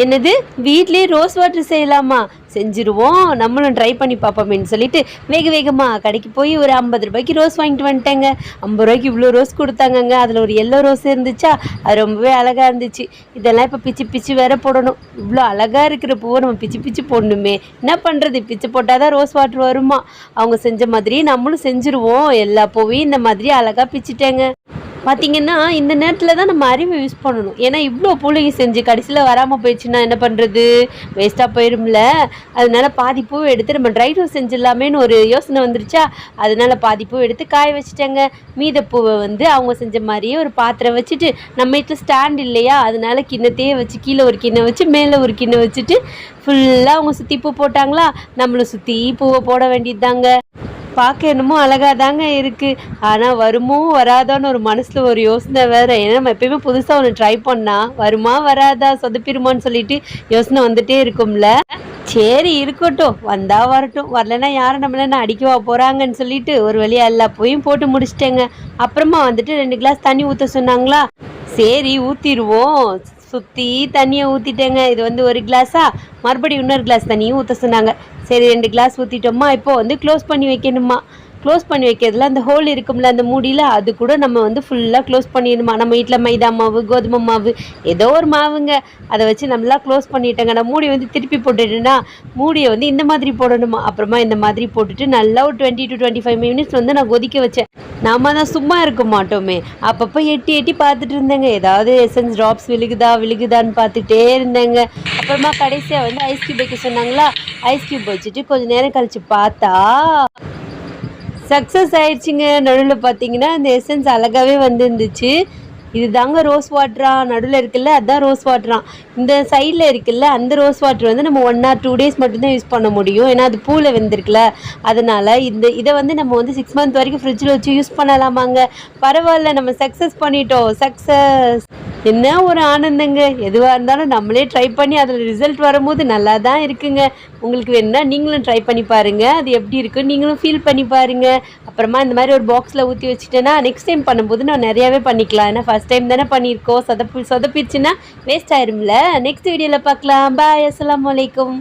என்னது? வீட்லேயே rose water செய்யலாமா? செஞ்சுருவோம். நம்மளும் ட்ரை பண்ணி பார்ப்போமேன்னு சொல்லிட்டு வேக வேகமாக கடைக்கு போய் ஒரு ஐம்பது ரூபாய்க்கு ரோஸ் வாங்கிட்டு வந்துட்டேங்க. ஐம்பது ரூபாய்க்கு இவ்வளோ ரோஸ் கொடுத்தாங்கங்க. அதில் ஒரு எல்லோ ரோஸ் இருந்துச்சா? அது ரொம்பவே அழகாக இருந்துச்சு. இதெல்லாம் இப்போ பிச்சு பிச்சு வேற போடணும். இவ்வளோ அழகாக இருக்கிற பூவை நம்ம பிச்சு பிச்சு போடணுமே. என்ன பண்ணுறது பிச்சு போட்டால் தான் ரோஸ் வாட்டர் வருமா? அவங்க செஞ்ச மாதிரி நம்மளும் செஞ்சுருவோம். எல்லா பூவையும் இந்த மாதிரி அழகாக பிச்சுட்டேங்க. பார்த்தீங்கன்னா இந்த நேரத்தில் தான் நம்ம அறிவை யூஸ் பண்ணணும். ஏன்னா இவ்வளோ பூலைங்க செஞ்சு கடைசியில் வராமல் போயிடுச்சுன்னா என்ன பண்ணுறது வேஸ்ட்டாக போயிரும்ல. அதனால பாதி பூவை எடுத்து நம்ம ட்ரை ரோஸ் செஞ்சிடலாமேன்னு ஒரு யோசனை வந்துருச்சா? அதனால பாதி பூவை எடுத்து காய வச்சுட்டேங்க. மீத பூவை வந்து அவங்க செஞ்ச மாதிரியே ஒரு பாத்திரம் வச்சுட்டு நம்ம வீட்டில் ஸ்டாண்ட் இல்லையா? அதனால கிண்ணத்தையே வச்சு கீழே ஒரு கிண்ணம் வச்சு மேலே ஒரு கிண்ணம் வச்சுட்டு ஃபுல்லாக அவங்க சுற்றி பூ போட்டாங்களா? நம்மளும் சுற்றி பூவை போட வேண்டியதுதாங்க. பார்க்க என்னமோ அழகாக தாங்க இருக்குது ஆனால் வருமோ வராதான்னு ஒரு மனசில் ஒரு யோசனை வேறு. ஏன்னா நம்ம எப்பயுமே புதுசாக ஒன்று ட்ரை பண்ணால் வருமா வராதா சொதப்பிருமான்னு சொல்லிட்டு யோசனை வந்துட்டே இருக்கும்ல. சரி இருக்கட்டும். வந்தால் வரட்டும். வரலன்னா யாரும் நம்மள என்ன அடிக்கவா போகிறாங்கன்னு சொல்லிட்டு ஒரு வழியாக எல்லா போயும் போட்டு முடிச்சிட்டேங்க. அப்புறமா வந்துட்டு ரெண்டு கிளாஸ் தண்ணி ஊற்ற சொன்னாங்களா? சரி ஊற்றிடுவோம் சுற்றி தண்ணியை ஊற்றிட்டேங்க இது வந்து ஒரு கிளாஸா மறுபடியும் இன்னொரு கிளாஸ் தண்ணியும் ஊற்ற சொன்னாங்க. சரி ரெண்டு கிளாஸ் ஊற்றிட்டோமா இப்போ வந்து க்ளோஸ் பண்ணி வைக்கணுமா? க்ளோஸ் பண்ணி வைக்கிறதுல அந்த ஹோல் இருக்கும்ல அந்த மூடியில் அது கூட நம்ம வந்து ஃபுல்லாக க்ளோஸ் பண்ணிடணுமா? நம்ம வீட்டில் மைதா மாவு கோதுமை மாவு ஏதோ ஒரு மாவுங்க. அதை வச்சு நல்லா க்ளோஸ் பண்ணிட்டேங்க. நான் மூடி வந்து திருப்பி போட்டுட்டேன்னா மூடியை வந்து இந்த மாதிரி போடணுமா? அப்புறமா இந்த மாதிரி போட்டுட்டு நல்லா ஒரு twenty to twenty five minutes வந்து நான் கொதிக்க வச்சேன். நம்ம தான் சும்மா இருக்க மாட்டோமே. அப்பப்போ எட்டி எட்டி பார்த்துட்டு இருந்தேங்க. ஏதாவது எசன்ஸ் ட்ராப்ஸ் விழுகுதா விழுகுதான்னு பார்த்துட்டே இருந்தேங்க. அப்புறமா கடைசியாக வந்து ஐஸ் கியூப் வைக்க சொன்னாங்களா? ஐஸ் கியூப் வச்சுட்டு கொஞ்ச நேரம் கழித்து பார்த்தா சக்ஸஸ் ஆயிடுச்சுங்க. நடுவில் பார்த்தீங்கன்னா அந்த எசன்ஸ் அழகாகவே வந்துருந்துச்சு. இது தாங்க ரோஸ் வாட்டரா நடுவில் இருக்குல்ல அதுதான் ரோஸ் வாட்டரா இந்த சைடில் இருக்குல்ல அந்த ரோஸ் வாட்டர் வந்து நம்ம ஒன் ஆர் டூ டேஸ் மட்டும்தான் யூஸ் பண்ண முடியும். ஏன்னா அது பூவில் வெந்திருக்குல்ல அதனால் இந்த இதை வந்து நம்ம வந்து சிக்ஸ் மந்த் வரைக்கும் ஃப்ரிட்ஜில் வச்சு யூஸ் பண்ணலாமாங்க? பரவாயில்ல நம்ம சக்ஸஸ் பண்ணிட்டோம். சக்ஸஸ் என்ன ஒரு ஆனந்தங்க? எதுவாக இருந்தாலும் நம்மளே ட்ரை பண்ணி அதில் ரிசல்ட் வரும்போது நல்லா தான் இருக்குங்க. உங்களுக்கு வேணும்னா நீங்களும் ட்ரை பண்ணி பாருங்க. அது எப்படி இருக்குன்னு நீங்களும் ஃபீல் பண்ணி பாருங்கள் அப்புறமா இந்த மாதிரி ஒரு பாக்ஸில் ஊற்றி வச்சுட்டேன்னா நெக்ஸ்ட் டைம் பண்ணும்போது நான் நிறையாவே பண்ணிக்கலாம். ஏன்னா ஃபர்ஸ்ட் டைம் தானே பண்ணியிருக்கோம். சொதப்பி சொதப்பிடுச்சுன்னா வேஸ்ட் ஆயிரும்ல. நெக்ஸ்ட் வீடியோவில் பார்க்கலாம். பாய் அஸ்லாம் வலைக்கம்